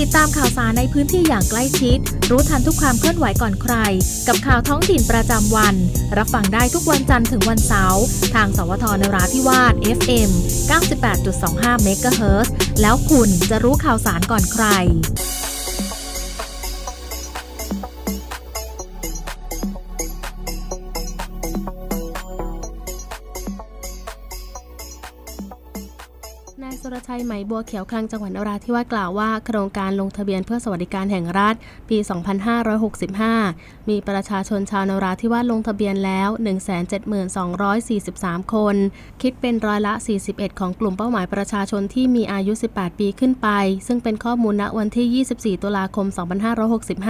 ติดตามข่าวสารในพื้นที่อย่างใกล้ชิด รู้ทันทุกความเคลื่อนไหวก่อนใคร กับข่าวท้องถิ่นประจำวัน รับฟังได้ทุกวันจันทร์ถึงวันเสาร์ทางสวทนราธิวาส FM 98.25 MHz แล้วคุณจะรู้ข่าวสารก่อนใคร สุรชัยไหมบัวเขียวคลังจังหวัดนราธิวาสกล่าวว่า โครงการลงทะเบียนเพื่อสวัสดิการแห่งรัฐปี 2565 มีประชาชนชาวนราธิวาสลงทะเบียนแล้ว 172,243 คน คิดเป็นร้อยละ 41 ของกลุ่มเป้าหมายประชาชนที่มีอายุ 18 ปีขึ้นไป ซึ่งเป็นข้อมูลณวันที่ 24 ตุลาคม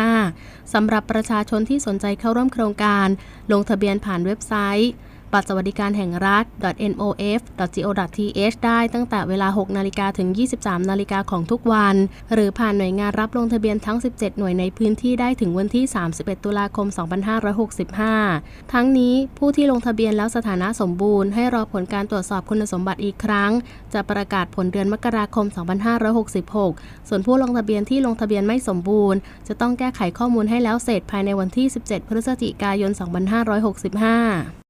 2565 สำหรับประชาชนที่สนใจเข้าร่วมโครงการ ลงทะเบียนผ่านเว็บไซต์ บัตรสวัสดิการแห่งรัฐ .mof.go.th ได้ตั้งแต่เวลา 6 นาฬิกาถึง 23 นาฬิกาของทุกวัน หรือผ่านหน่วยงานรับลงทะเบียนทั้ง 17 หน่วยในพื้นที่ได้ถึงวันที่ 31 ตุลาคม 2565 ทั้งนี้ผู้ที่ลงทะเบียนแล้วสถานะสมบูรณ์ให้รอผลการตรวจสอบคุณสมบัติอีกครั้ง จะประกาศผลเดือนมกราคม 2566 ส่วนผู้ลงทะเบียนที่ลงทะเบียนไม่สมบูรณ์ จะต้องแก้ไขข้อมูลให้แล้วเสร็จภายในวันที่ 17 พฤศจิกายน 2565